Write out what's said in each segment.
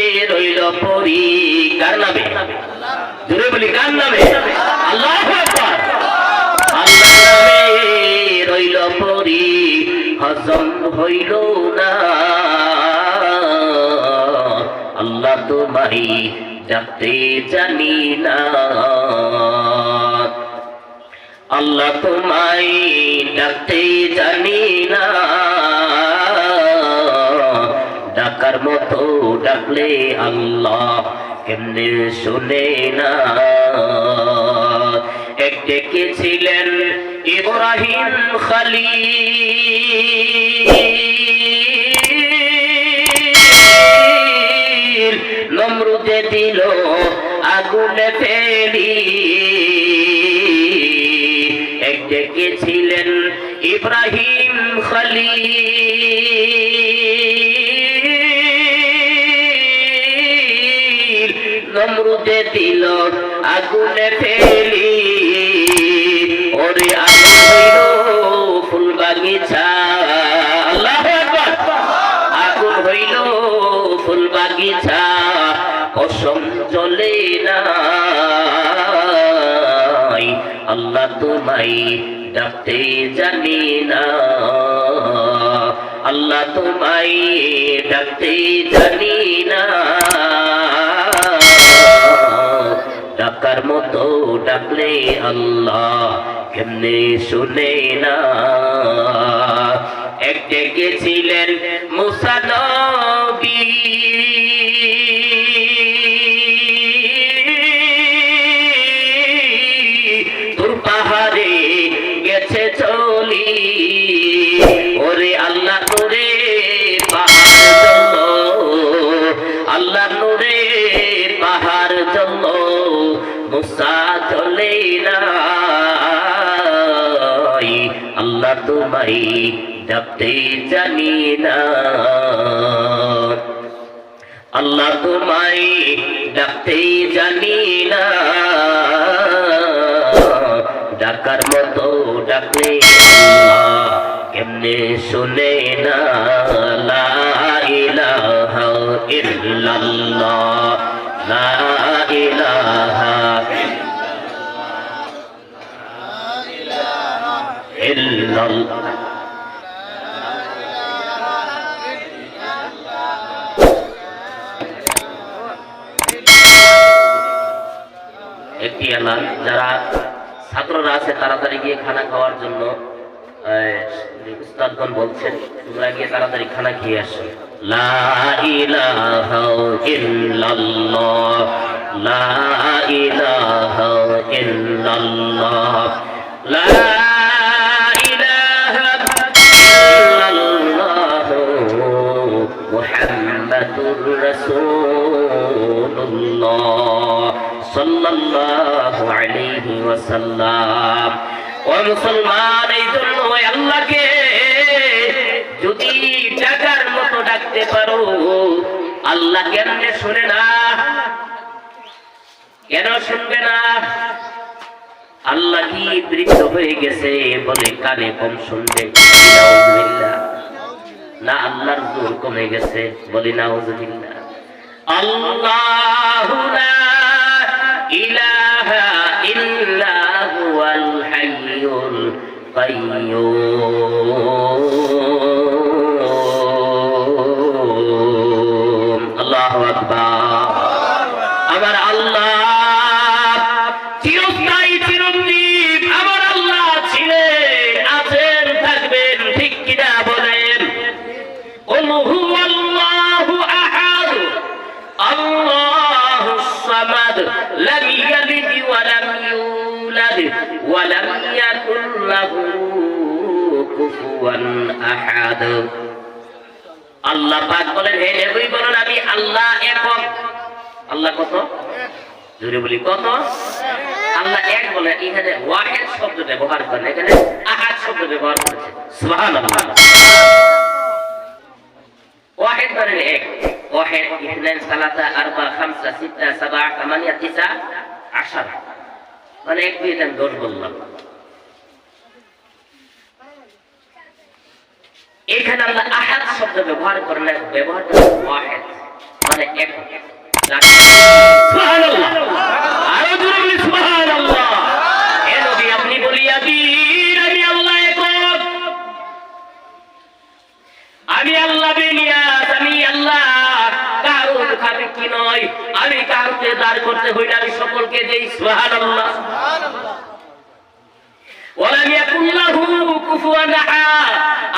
রইল পরি, কার নামে? জোরে বলি, কার নামে? আল্লাহ রইল পরি, হজম হইল না। আল্লাহ তোমারি ডাকতে জানি না। আল্লাহ তোমায় ডাকতে জানি না। ডাকার মতো ডাকলে আল্লাহ কেমনে শুনে না? এক ডেকেছিলেন ইব্রাহিম খালিল। নমরুদে দিল আগুনে ফেলি। এক ডেকেছিলেন ইব্রাহিম খালিল। নমরুদে দিল, আগুনে ফেলি। ওরে আগুন ফুল বাগিচা। আগুন হইল, ফুল বাগিচা। কসম চলে না। আল্লাহ তোমায় ডাকতে জানি না। আল্লাহ তোমায় ডাকতে জানি না। ডাকার মতো ডাকলে আল্লাহ কেমনে শুনে না? এক ডেকেছিলেন মুসানবী তোমায় ডাকতে জানি না। আল্লাহ তোমায় ডাকতে জানি না। ডাকার মতো ডাকলে কেমনে শুনে না? লা ইলাহা ইল্লাল্লাহ। একটি এলান, যারা ছাত্ররা আছে, তাড়াতাড়ি গিয়ে খানা খাওয়ার জন্য উস্তাদগণ বলছেন, তোমরা গিয়ে তাড়াতাড়ি খানা খেয়ে আসো। লা লা মুসলমান, এই জন্য আল্লাহকে যদি ডাকার মতো ডাকতে পারো, আল্লাহ কেমনে শুনে না? কেন শুনবে না? আল্লাহ কি বৃদ্ধ হয়ে গেছে বলে কানে কম শুনবে। না আল্লাহর জোর কমে গেছে বলি না আল্লাহু লা ইলাহা ইল্লা হুয়াল আল্লাহ পাক বলেন, হে নবী, বলেন আমি আল্লাহ একক আল্লাহ কত? জোরে বলি, কত? আল্লাহ এক বলে, এখানে ওয়াহেদ শব্দ ব্যবহার করেন, এখানে আহাদ শব্দ ব্যবহার করেছে। সুবহানাল্লাহ। ওয়াহেদ মানে এক। ওয়াহেদ ইসনাইন সালাতা আরবা খামসা সিত্তা সাবা আমানিয়া তিসা আশারা। মানে এক দুই, এটা দশ বললাম। এখানে আল্লাহ আহাদ শব্দ ব্যবহার করেন ব্যবহার ওয়াহেদ। মানে এক। আরও জোরে সুবহানাল্লাহ। এ নবী আপনি বলিয়া দিন আমি আল্লাহ একক আমি আল্লাহ বেনিয়াস আমি আল্লাহ। কারোর খাতে কি নয়। আমি কারোকে দাঁড় করতে হই না আমি সকলকে দেই সুবহানাল্লাহ। কুফুয়ান আহাদ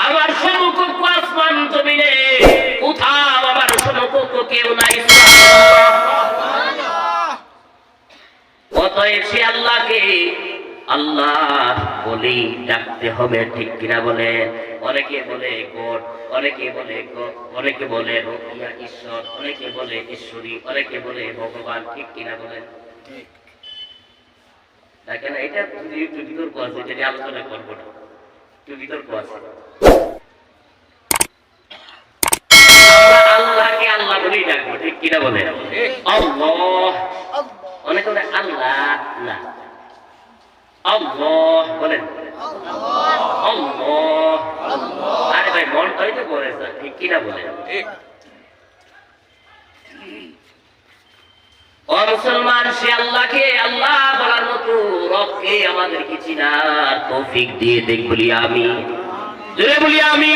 আমার সমকক্ষ আসমান জমিনে কোথাও আমার সমকক্ষ কেউ নাই। অতএব সে আল্লাহকে আল্লাহ বলেই ডাকতে হবে ঠিক কিনা বলে? অনেকে বলে গড অনেকে বলে অনেকে বলে রকিয়া ঈশ্বর অনেকে বলে ঈশ্বরী অনেকে বলে ভগবান ঠিক কিনা বলে? দেখেন এটা যদি বিতর্ক আছে এটা আলোচনা করব না। বিতর্ক আছে আল্লাহকে আল্লাহ বলেই ডাকবো ঠিক কিনা বলে? আল্লাহ। অনেকে বলে আল্লাহ না। আল্লাহ বলেন। আল্লাহ। আরে ভাই মনটাই তো করে স্যার ঠিক কিনা বলেন ও মুসলমান সে আল্লাহকে আল্লাহ বলার মতো রবকে আমাদেরকে চিনার তৌফিক দিয়ে দেখ বলি আমি জোরে বলি আমি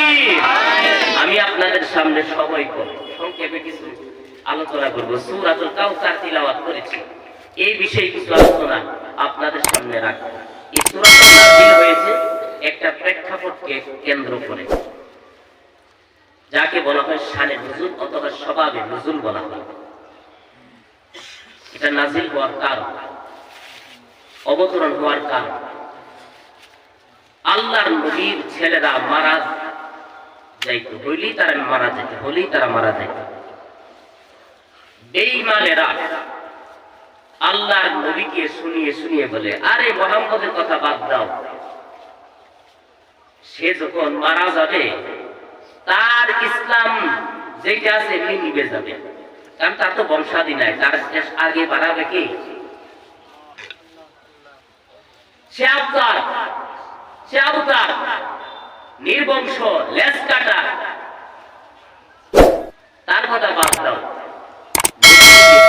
আমি আপনাদের সামনে সময় কম সংক্ষেপে কিছু আলোচনা করব। সুরাতুল কাউসার তিলাওয়াত করেছি। এই বিষয়ে কিছু আলোচনা আপনাদের সামনে রাখব। এই সুরাতুল নাযিল হয়েছে? একটা প্রেক্ষাপটকে কেন্দ্র করে। যাকে বলা হয় শানে নজুল অথবা স্বভাবে নজুল বলা হয়। এটা নাজিল হওয়ার কারণ, অবতরণ হওয়ার কারণ। আল্লাহর নবীর ছেলেরা মারা যাইতো, হইলেই তারা মারা যেত, হলেই তারা মারা যাইত। বেঈমানেরা আল্লাহর নবীকে শুনিয়ে শুনিয়ে বলে, আরে মোহাম্মদের কথা বাদ দাও। সে যখন মারা যাবে, তার ইসলাম যেটা আছে নিবে যাবে। কারণ তার তো বংশাদি নাই, তার আগে বাড়াবে কি? নির্বংশ লেস কাটা। তার কথা বাদ দাও।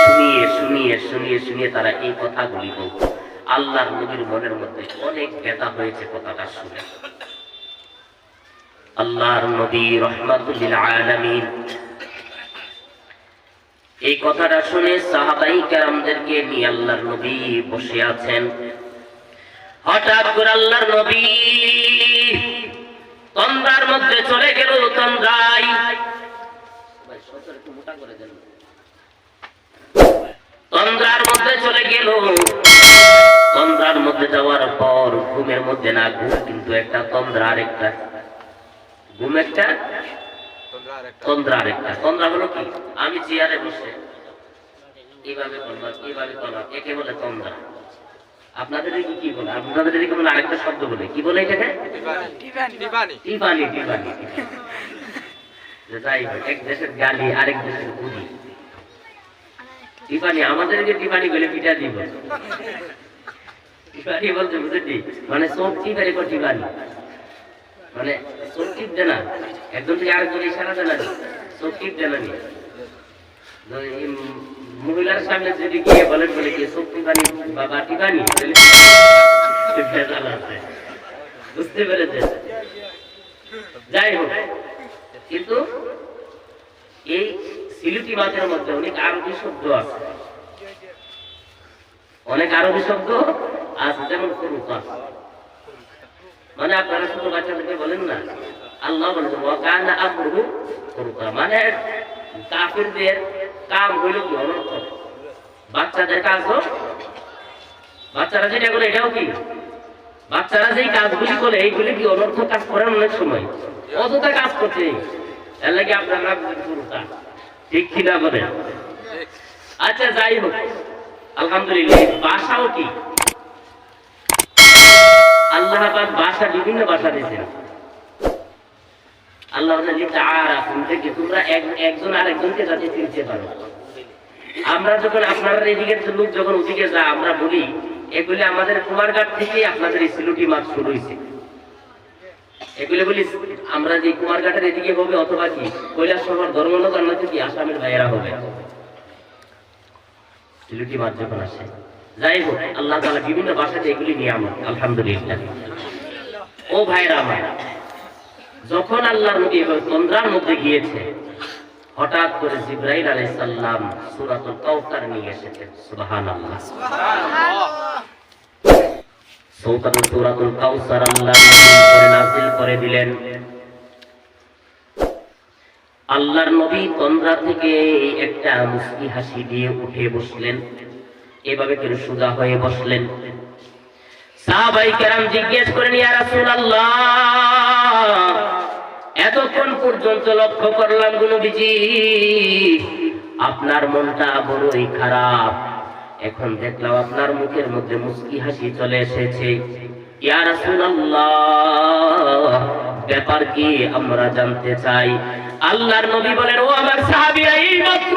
শুনিয়ে শুনিয়ে শুনিয়ে শুনিয়ে তারা এই কথাগুলি বলতো আল্লাহর নবীর মনের মধ্যে অনেক ব্যথা হয়েছে কথাটা শুনে। আল্লাহর নবী রহমাতুল্লিল আলামিন এই কথাটা শুনে সাহাবাই কেরামদেরকে নিয়ে আল্লাহর নবী বসে আছেন। হঠাৎ করে আল্লাহর নবী তন্দ্রার মধ্যে চলে গেল তন্দ্রাই তন্দ্রার মধ্যে চলে গেল। তন্দ্রার মধ্যে যাওয়ার পর ঘুমের মধ্যে না, ঘুম কিন্তু একটা তন্দ্রা আরেকটা। ঘুম একটা তন্দ্রা আরেকটা তন্দ্রা হলো কি? আমি চেয়ারে বসে এইভাবে এইভাবে করলাম একে বলে তন্দ্রা। আপনাদের কি বলে? আপনাদের এদিকে বলে আরেকটা শব্দ বলে। কি বলে এটাকে? টিপানি টিপানি যাই হোক এক দেশের গালি আরেক দেশের গুলি। টিপানি আমাদেরকে টিপানি বলে পিঠা দিব টিপানি বলতে বুঝেছি? মানে চোখ টিপানি টিপানি মানে টিপ দেনা। একজন আরেকজন ইশারা দেনা টিপ দেনা নি মহিলার সামনে যদি গিয়ে বলেন বলে কি চোখ টিপানি বাবা টিপানি তাহলে বুঝতে পেরেছে যাই হোক, কিন্তু এই সিলুটি মাছের মধ্যে অনেক আরবি শব্দ আছে। অনেক আরবি শব্দ আছে, যেমন ফুরুকা মানে আপনারা ছোট বাচ্চাদেরকে বলেন না। আল্লাহ বলেছেন ওয়াকানা আমরুহু ফুরুকা মানে কাফিরদের কাম হইল কি? অনর্থক। বাচ্চাদের কাজ বাচ্চারা যেটা করে এটাও কি? বাচ্চারা যেই কাজগুলি করে এইগুলি কি অনর্থক কাজ করেন অনেক সময়? অযথা কাজ করছে। এর লাগে আপনারা ঠিক কিনা বলেন? আচ্ছা যাই হোক। আলহামদুলিল্লাহ বাসাও কি? আল্লাহ পাক বিভিন্ন ভাষা দিয়েছেন আল্লাহ একজন যাতে চিনতে পারো। আমরা যখন আপনারা এদিকে লোক যখন ওদিকে যা, আমরা বলি, এগুলি আমাদের কুমারঘাট থেকে আপনাদের সিলুটি মাছ শুরু হয়েছে। এগুলি বলি, আমরা যে কুমারঘাটের এদিকে হবে অথবা কি, কৈলাস শহর ধর্মনগর নয়তো কি আসামের ভাইয়েরা হবে? যখন আসে যাই হোক, আল্লাহ তাআলা বিভিন্ন ভাষাতে এগুলি নিয়ে আমার আলহামদুলিল্লাহ। ও ভাইরা আমার, যখন আল্লাহর নবী তন্দ্রার মধ্যে গিয়েছে, হঠাৎ করে জিব্রাইল আলাইহিস সালাম সূরাতুল কাউসার নিয়ে এসেছেন সুবহানাল্লাহ। সৌকাতুল সূরাতুল কাউসার আল্লাহ করে নাযিল করে দিলেন। আল্লাহর নবী তন্দ্রা থেকে একটা মুস্কি হাসি দিয়ে উঠে বসলেন। এভাবে করে সোজা হয়ে বসলেন। জিজ্ঞেস করেন এতক্ষণ পর্যন্ত লক্ষ্য করলাম নবীজি, আপনার মনটা বড়ই খারাপ। এখন দেখলাম আপনার মুখের মধ্যে মুস্কি হাসি চলে এসেছে। ইয়া ব্যাপার কি আমরা জানতে চাই? আল্লাহর নবী বলেন, ও আমার সাহাবীরা এই মাত্র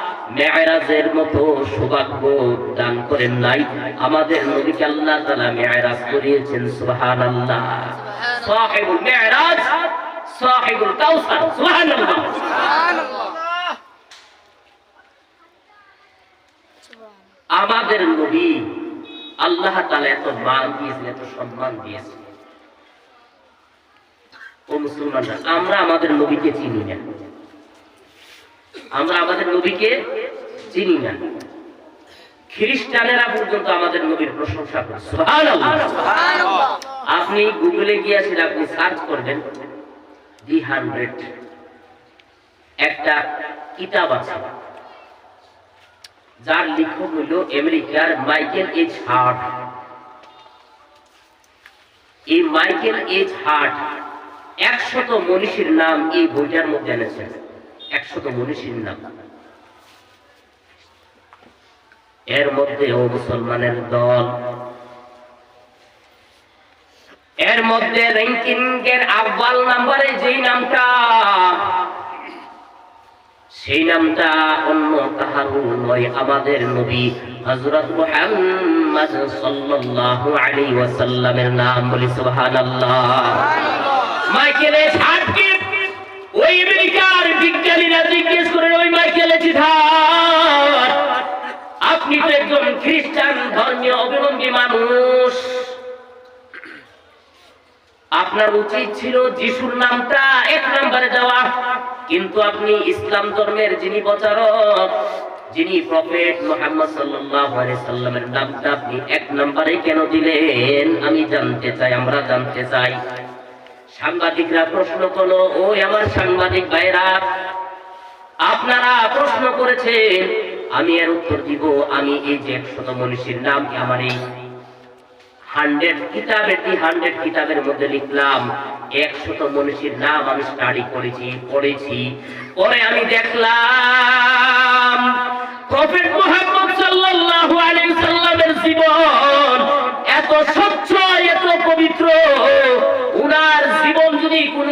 মেয়েরাজের মতো সৌভাগ্য দান করেন নাই। আমাদের নবীকে আল্লাহ তাআলা মেয়েরাজ করিয়েছেন কাউসার, সুবহানাল্লাহ। আমাদের নবী আল্লাহ তাআলা এত মান দিয়েছেন, এত সম্মান দিয়েছেন। আমরা আমাদের নবীকে চিনি না। আমরা আমাদের নবীকে চিনি না। খ্রিস্টানেরা পর্যন্ত আমাদের নবীর প্রশংসা করে। আপনি গুগলে গিয়েছেন আপনি সার্চ করবেন দি হান্ড্রেড। একটা কিতাব আছে যার লেখক হইল আমেরিকার মাইকেল এইচ হার্ট। এই মাইকেল এইচ হার্ট একশত মনীষীর নাম এই বইটার মধ্যে এনেছেন। একশত মনীষীর নাম। এর মধ্যে ও মুসলমানের দল। এর মধ্যে র্যাঙ্কিং এর আব্বাল নাম্বারে যেই নামটা, সেই নামটা অন্য কাহারও নয়, আমাদের নবী হযরত মুহাম্মদ সাল্লাল্লাহু আলাইহি ওয়াসাল্লামের নাম বলি সুবহানাল্লাহ। মাইকেল হার্টকে ওই আমেরিকার বিজ্ঞানীরা জিজ্ঞেস করে, ওই মাইকেল আপনি তো একজন খ্রিস্টান, ধর্মীয় অবলম্বী মানুষ। আপনার উচিত ছিল যিশুর নামটা এক নম্বরে দেওয়া, কিন্তু আপনি ইসলাম ধর্মের যিনি প্রচারক, যিনি প্রফেট মোহাম্মদ সাল্লামের নামটা আপনি এক নম্বরে কেন দিলেন? আমি জানতে চাই, আমরা জানতে চাই। সাংবাদিকরা প্রশ্ন করল ওই আমার সাংবাদিক ভাইরা, আপনারা প্রশ্ন করেছেন, আমি এর উত্তর দিব, আমি এই যে একশত মনীষীর নাম আমার এই হান্ড্রেড কিতাবের দি হান্ড্রেড কিতাবের মধ্যে লিখলাম, একশত মনীষীর নাম আমি স্টাডি করেছি, পড়েছি। পরে আমি দেখলাম, প্রফেট মুহাম্মদ সাল্লাল্লাহু আলাইহি সাল্লামের জীবন এত স্বচ্ছ এত পবিত্র উনার জীবন যদি কোন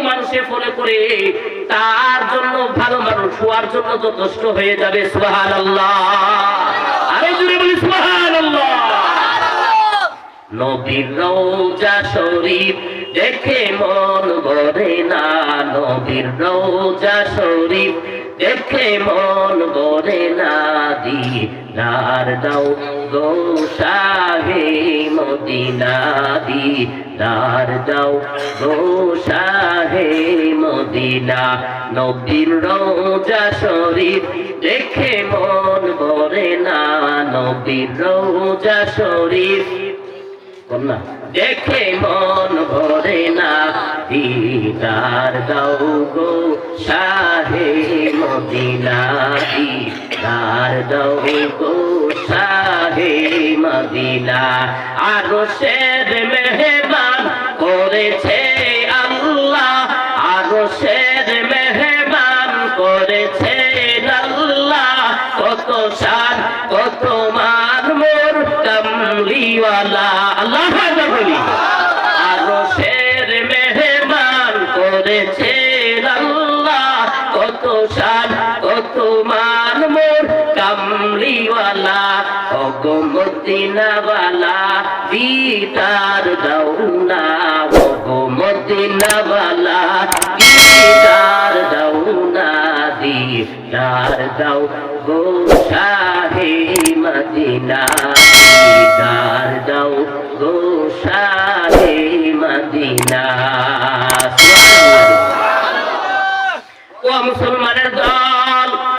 মানুষে করে তার জন্য ভালো মানুষ হওয়ার জন্য যথেষ্ট হয়ে যাবে, সুবহানাল্লাহ। আরে জুড়ে বলি, সুবহানাল্লাহ। নবীর রওজা শরীফ দেখে মন ভরে না নবীর রওজা শরীফ দেখে মন ভরে না দিদার দাও গো শাহে মদিনা দিদার দাও গো শাহে মদিনা নবীর রওজা শরীফ দেখে মন ভরে না। নবীর রওজা শরীফ দেখে মন ভরে না। দিদার দাও গো শাহে মদিনা দিদার দাও গো শাহে মদিনা। আরও মেহমান করেছে কামলিওয়ালা ও গো মদিনাওয়ালা দিদার দাও না ও গো মদিনাওয়ালা দিদার দাও না দিদার দাও গো শাহে মদিনা দিদার